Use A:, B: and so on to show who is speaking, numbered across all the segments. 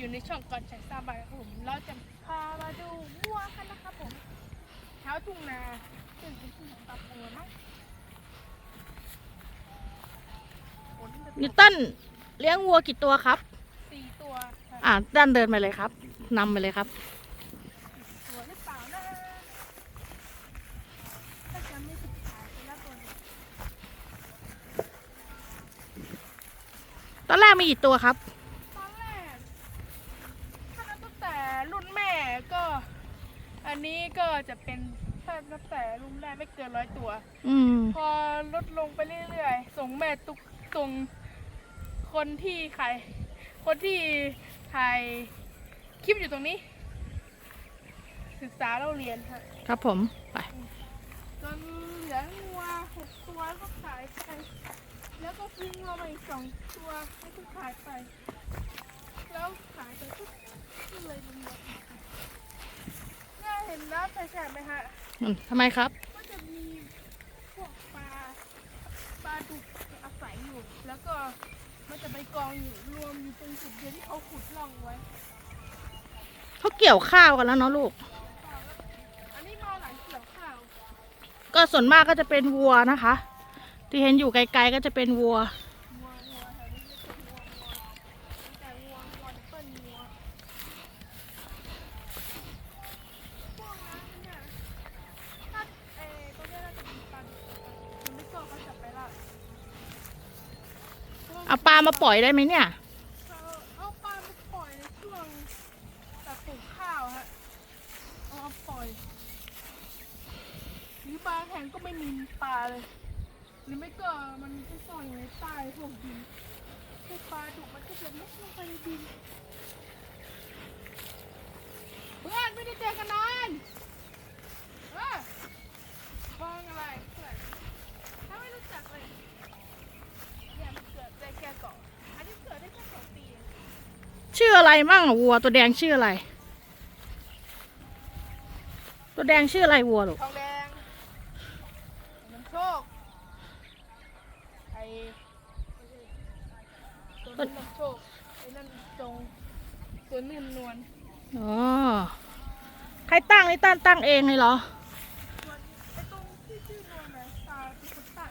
A: อยู่ในช่องก่อนใช้ซาบายครับผม เราจะพามาดูวัวกันนะครับผมแถวทุ่งนาซึ่งเป็นที่ของตับวัวเนาะฝนจะต
B: นิ
A: ก
B: วตันเลี้ยงวัวกี่ตัวครับ
A: สี่ตัวค่ะ
B: อ่าด้านเดินไปเลยครับนำไปเลยครับ
A: ตัวหรือเปล่านะถ้าจำไม่ผิดขายไปแล้วตัวหนึง
B: ตอนแรกมีกี่ตัวครับ
A: ตอนแรกถ้านับตั้งแต่รุ่นแม่ก็ อันนี้ก็จะเป็นถ้านับแต่รุ่นแรกไม่เกินร้อยตัว
B: อืม
A: พอลดลงไปเรื่อยๆ ส่งแม่ตุกส่งคนที่ขายคนที่ถ่ายคลิปอยู่ตรงนี้ ศึกษาเราเรียนค่ะ
B: ครับผม ไป
A: จนเหลืองัวหกตัวก็ขายไป แล้วก็ซื้องัวมาอีกสองตัวให้ก็ขายไป แล้วขายไปก็ก็เลยเป็นหมดน่าเห็นน้ำแฉะไหมฮะ
B: อืมทำไมครับ
A: ก็จะมีพวกปลาปลา ดุกอาศัยอยู่ แล้วก็มันจะไปกองอยู่รวมอยู่ตรงจุดเดียวที่เขาขุดร่องไว้
B: เขาเกี่ยวข้าวกันแล้วเนาะลูก
A: อันนี้มาหลังเกี่ยวข้าว
B: ก็ส่วนมากก็จะเป็นวัวนะคะ ที่เห็นอยู่ไกลๆก็จะเป็นวัว
A: งัวงัวแถวนี้จะเป็นงัวงัวแต่งัวงัวเปิ้ลงัวพวกนั้นเนี่ยถ้าเออตัวเนี้ยน่าจะเป็นปลาดุกมันไม่ชอบเขาจับไปละ
B: เอาปลามาปล่อยได้ไหมเนี่ย
A: เอาเอาปลามาปล่อยในช่วงแบบปลูกข้าวฮะเอามาปล่อยหรือบางแห่งก็ไม่มีปลาเลยหรือไม่ก็มันก็ซ่อนอยู่ในใต้พวกดินพวกปลาดุกมันก็จะมุดลงไปในดินเพื่อนไม่ได้เจอกันนานเออมองอะไรเพื่อนถ้าไม่รู้จักเลยเนี่ยมัน เกิดได้แค่เกาะอันนี้เกิดได้แค่สองปีเอง
B: ชื่ออะไรมั่งอะวัว ตัวแดงชื่ออะไร ตัวแดงชื่ออะไรวัวลูก
A: ทองแดงมันโชคไอ้ตัวนี้มันโชคไอ้นั่นจงตัวนุ่นนวล
B: อ๋อใครตั้งนี่ตั้งตั้งเองเลยเหรอ
A: ส่วนไอ้ตรงที่ชื่อนวลนะตาเป็นคนตั้ง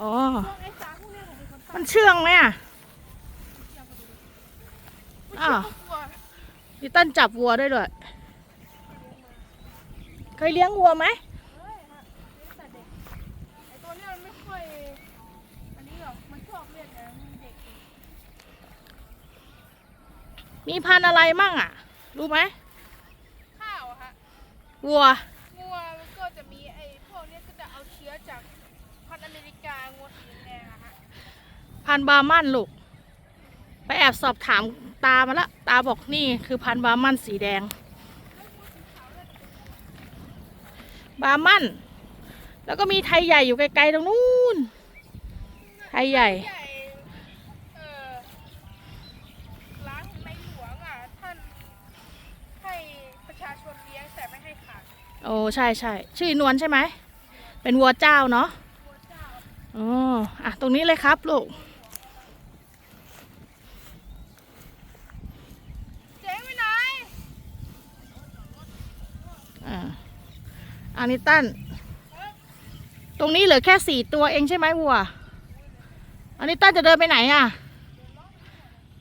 B: อ๋อ
A: พวกไอ้
B: มั
A: ง
B: นเชื่องไหมอะ
A: ไม่
B: อ้าว
A: ใช่พวกวัว
B: นิวตันจับวัวได้ด้วย เคยเลี้ยงวัวไหม
A: เฮ้ยฮะเลี้ยงแต่เด็กไอ้ตัวเนี้ยมันไม่ค่อยอันนี้หรอกมันชอบเล่นนะมันเด็ก
B: มีพันธุ์อะไรมั่งอะ รู้ไหม
A: ข้าวอะฮะ
B: วัว
A: งัวมันก็จะมีไอ้พวกเนี้ยก็จะเอาเชื้อจากพันธุ์อเมริกางัวสีแดงๆอะฮะ
B: พันธุ์บาร์มันลูก ไปแอบสอบถามตามาละ ตาบอกนี่คือพันธุ์บาร์มันสีแดง บาร์มัน แล้วก็มีไทยใหญ่อยู่ไกลๆตรงนู้น ไทยใหญ่
A: ใหญ่เอ่อร้านในหลวงอะท่านให้ประชาชนเลี้ยงแต่ไม่ให้ขาย
B: โอ้ใช่ใช่ชื่อนวลใช่ไหม เป็นวัวเจ้าเนาะ
A: วัวเจ้า
B: อ๋ออะ ตรงนี้เลยครับลูก
A: เจ๊ไปไหน
B: อ่าอันนี้ตั้น ตรงนี้เหลือแค่สี่ตัวเองใช่ไหมวัว อันนี้ตั้นจะเดินไปไหนอะ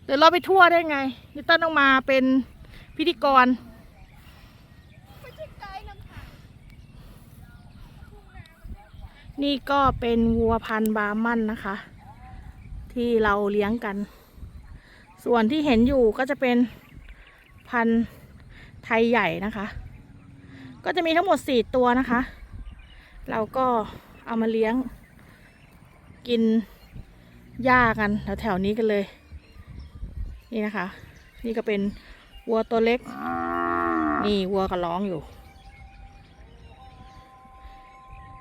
B: เดี๋ยวเราไปทั่วได้ไงนิตั้นต้องมาเป็นพิธีกร นี่ก็เป็นวัวพันธุ์บาร์มันนะคะ ที่เราเลี้ยงกัน ส่วนที่เห็นอยู่ก็จะเป็นพันธุ์ไทยใหญ่นะคะ ก็จะมีทั้งหมดสี่ตัวนะคะ เราก็เอามาเลี้ยง กินหญ้ากันแถวๆนี้กันเลย นี่นะคะ นี่ก็เป็นวัวตัวเล็ก นี่วัวก็ร้องอยู่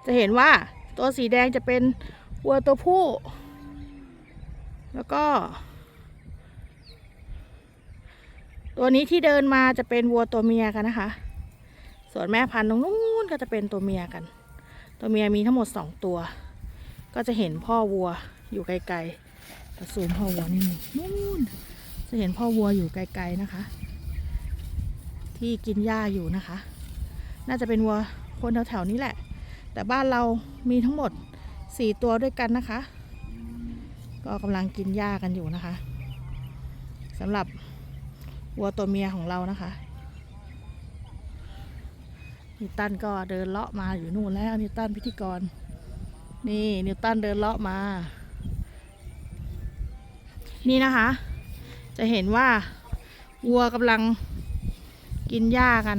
B: จะเห็นว่าตัวสีแดงจะเป็นวัวตัวผู้ แล้วก็ ตัวนี้ที่เดินมาจะเป็นวัวตัวเมียกันนะคะ ส่วนแม่พันธุ์ตรงนู้นก็จะเป็นตัวเมียกัน ตัวเมียมีทั้งหมดสองตัว ก็จะเห็นพ่อวัวอยู่ไกลๆกระซูมพ่อวัวนี่นึ่งนู่นจะเห็นพ่อวัวอยู่ไกลๆนะคะ ที่กินหญ้าอยู่นะคะ น่าจะเป็นวัวคนแถวๆนี้แหละ แต่บ้านเรามีทั้งหมดสี่ตัวด้วยกันนะคะ ก็กำลังกินหญ้ากันอยู่นะคะสำหรับวัวตัวเมียของเรานะคะ นิวตันก็เดินเลาะมาอยู่นู่นแล้วนิวตันพิธีกร นี่นิวตันเดินเลาะมา นี่นะคะ จะเห็นว่าวัวกำลังกินหญ้ากัน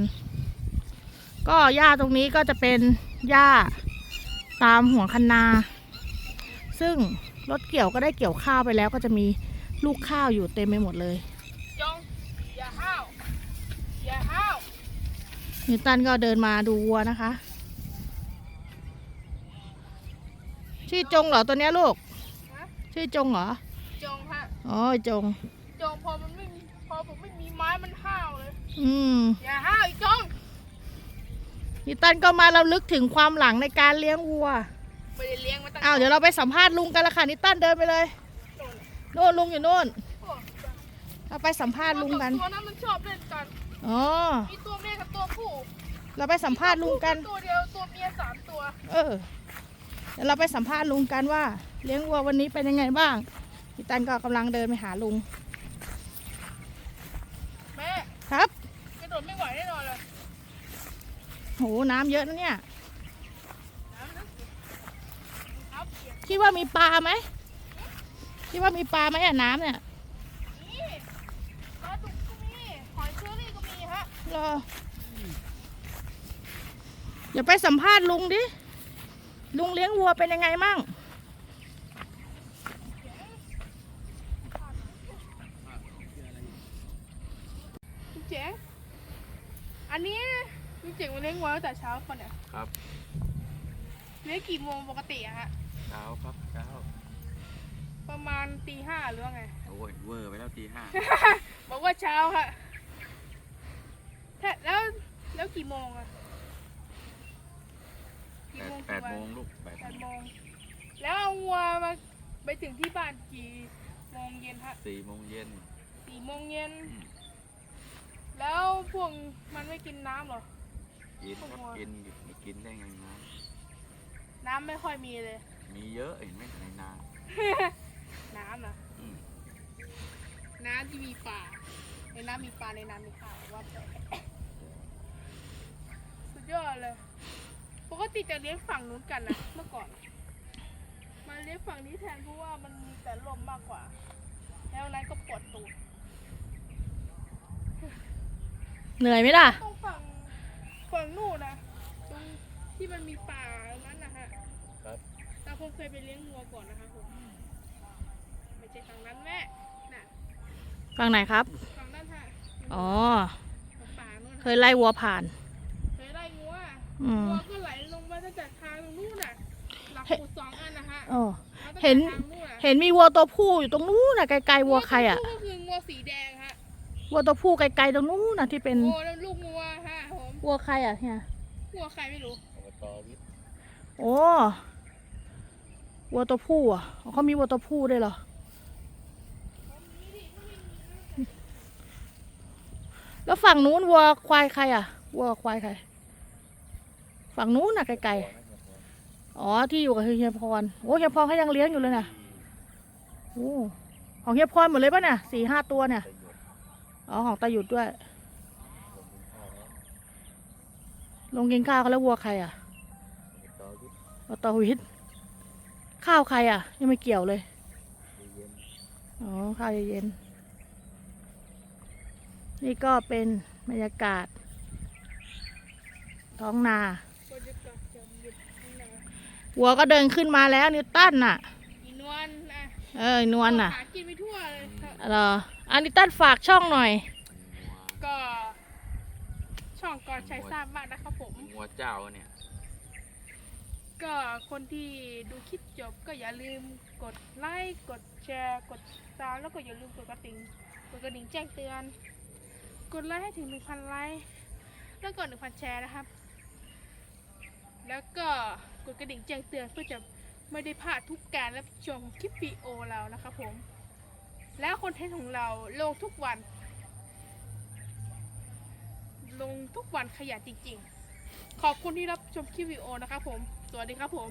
B: ก็หญ้าตรงนี้ก็จะเป็นหญ้าตามหัวคันนา ซึ่งรถเกี่ยวก็ได้เกี่ยวข้าวไปแล้วก็จะมีลูกข้าวอยู่เต็มไปหมดเลย
A: จง อย่าห้าว อย่าห้าว
B: นิวตันก็เดินมาดูวัวนะคะ ชื่อจงเหรอตัวเนี้ยลูก
A: ฮะ
B: ชื่อจงเหรอ
A: จงฮะ
B: อ๋อจง
A: จงพอมันไม่มีพอผมไม่มีไม้มันห้าวเลย
B: อืม
A: อย่าห้าวอีกจง
B: นิวตันก็มาเราลึกถึงความหลังในการเลี้ยงวัว
A: ไม่ได้เลี้ยงมาตั้ง
B: อ้าวเดี๋ยวเราไปสัมภาษณ์ลุงกันละค่ะนิวตันเดินไปเลย
A: โน่น
B: โน่นลุงอยู่โน่น
A: โอ้
B: เราไปสัมภาษณ์ลุงกัน
A: ตัวนั้นมันชอบเล่นกัน
B: อ๋อ
A: มีตัวเมียกับตัวผู้
B: เราไปสัมภาษณ์ลุงกัน
A: ตัวเดียวตัวเมียสามตัว
B: เออ เดี๋ยวเราไปสัมภาษณ์ลุงกันว่า เลี้ยงวัววันนี้เป็นยังไงบ้างนิวตันก็กำลังเดินไปหาลุง
A: แม่
B: ครับ
A: กระโดดไม่ไหวแน่นอนเลย
B: โห น้ำเยอะนะเนี่ย
A: น้ำนะครับเปียก
B: คิดว่ามีปลาไหมคิดว่ามีปลาไหมอะน้ำเนี่ย
A: นี่ปลาดุกก็มีหอยเชอรี่ก็มีฮะ
B: รอเดี๋ยวไปสัมภาษณ์ลุงดิ ลุงเลี้ยงวัวเป็นยังไงมั่ง
A: ลุงเจ๋ง อันนี้ลุงเจ๋งมาเลี้ยงวัวตั้งแต่เช้าก่อนเนี่ย
C: ครับ
A: เลี้ยงกี่โมงปกติอะฮะ
C: เช้าครับเช้า
A: ประมาณตีห้าหรือว่าไง
C: โอ้ยเวอร์ไปแล้วตีห้า
A: บอกว่าเช้าฮะแท้แล้วแล้ว กี่โมงอะกี่
C: แปด
A: โมง
C: แปดโมงลูกแปด
A: แปด
C: โม
A: โม
C: ง
A: งแล้วเอาวัวมาไปถึงที่บ้านกี่โมงเย็นฮะ
C: สี่โมงเย็น
A: สี่โมงเย็น
C: อืม
A: แล้วพวกมันไม่กินน้ำเหรอ
C: กินครับกินอยู่ไม่กินได้ไงนะ
A: น้ำไม่ค่อยมีเลย
C: มีเยอะเห็นไหมในนา
A: น้ำนะ
C: อืม
A: น้ำที่มีปลาในน้ำมีปลาในน้ำมีข้าวว่าไปสุด ยอดเลย ปกติจะเลี้ยงฝั่งนู้นกันนะเมื่อก่อน มาเลี้ยงฝั่งนี้แทนเพราะว่ามันมีแต่ลมมากกว่า แล้วนั้นก็ปวดตูด
B: เหนื่อยไหมล่ะ
A: ต้องฝั่งฝั่งนู่นนะตรงที่มันมีป่านั้นนะฮะ
C: ครับ
A: ตาคงเคยไปเลี้ยงงัวก่อนนะคะผมไม่ใช่ฝั่งนั้นแม่น่ะ
B: ฟังไหนครับ
A: ฝั่งนั้นฮะ
B: อ๋อ
A: ฝั่งป่านู่น
B: เค
A: ฮะ
B: ยไล่วัวผ่าน
A: เคยไล่งัว
B: อืม
A: งัวก็ไหลลงมาตั้งแต่ทางตรงนู้นน่ะ หลัก
B: เฮ้ย
A: ขุดสองอันนะฮะ
B: อ๋อ
A: มาตั้งแต่
B: เห็น
A: ทางนู่นน่ะ
B: เห็นมีวัวตัวผู้อยู่ตรงนู้นน่ะไกลๆวัวใครอะ
A: ตัวผู้ก็คืองัวสีแดงฮะ
B: วัวตัวผู้ไกลๆตรงนู้นน่ะที่เป็น
A: งัวแล้วลูกงัวฮะผม
B: วัวใครอะเนี่ย
A: งัวใครไม่รู้
C: อบตวิทย์
B: โอ้วัวตัวผู้อะอ๋อเขามีวัวตัวผู้ด้วยเหรอ แล้วฝั่งนู้นวัวควายใครอะ วัวควายใคร ฝั่งนู้นน่ะไกลๆอ๋อที่อยู่กับเฮียพรโอ้เฮียพรเขายังเลี้ยงอยู่เลยนะโอ้ของเฮียพรหมดเลยป่ะเนี่ยสี่ห้าตัวเนี่ยอ๋อของตาหยุดด้วย ลงกินข้าวกันแล้ววัวใครอะ
C: ตวิทย์
B: อตวิทข้าวใครอะ ยังไม่เกี่ยวเลยอ๋อข้าวเย็น นี่ก็เป็นบรรยากาศ ท้องนา
A: ก็จะกลับจะหยุดข้างใน
B: วัวก็เดินขึ้นมาแล้วนิวตันน่ะ
A: อีนวลนะ
B: เออนวลน่ะ
A: หากินไปทั่วเลยครับ
B: เหรออันนิวตันฝากช่องหน่อย
C: งัว
A: ก็ ช่องก่อนใช้ทราบมากนะครับผม
C: งัวเจ้าเนี่ย
A: ก็คนที่ดูคลิปจบก็อย่าลืมกดไลค์กดแชร์กดตามแล้วก็อย่าลืมกดกระดิ่งกดกระดิ่งแจ้งเตือน กดไลค์ให้ถึง 1,000ไลค์แล้วก็1,000แชร์นะครับ แล้วก็กดกระดิ่งแจ้งเตือนเพื่อจะไม่ได้พลาดทุกการรับชมคลิปวิดีโอเรานะครับผม แล้วคอนเทนต์ของเราลงทุกวัน ลงทุกวันขยันจริงๆ ขอบคุณที่รับชมคลิปวิดีโอนะครับผม สวัสดีครับผม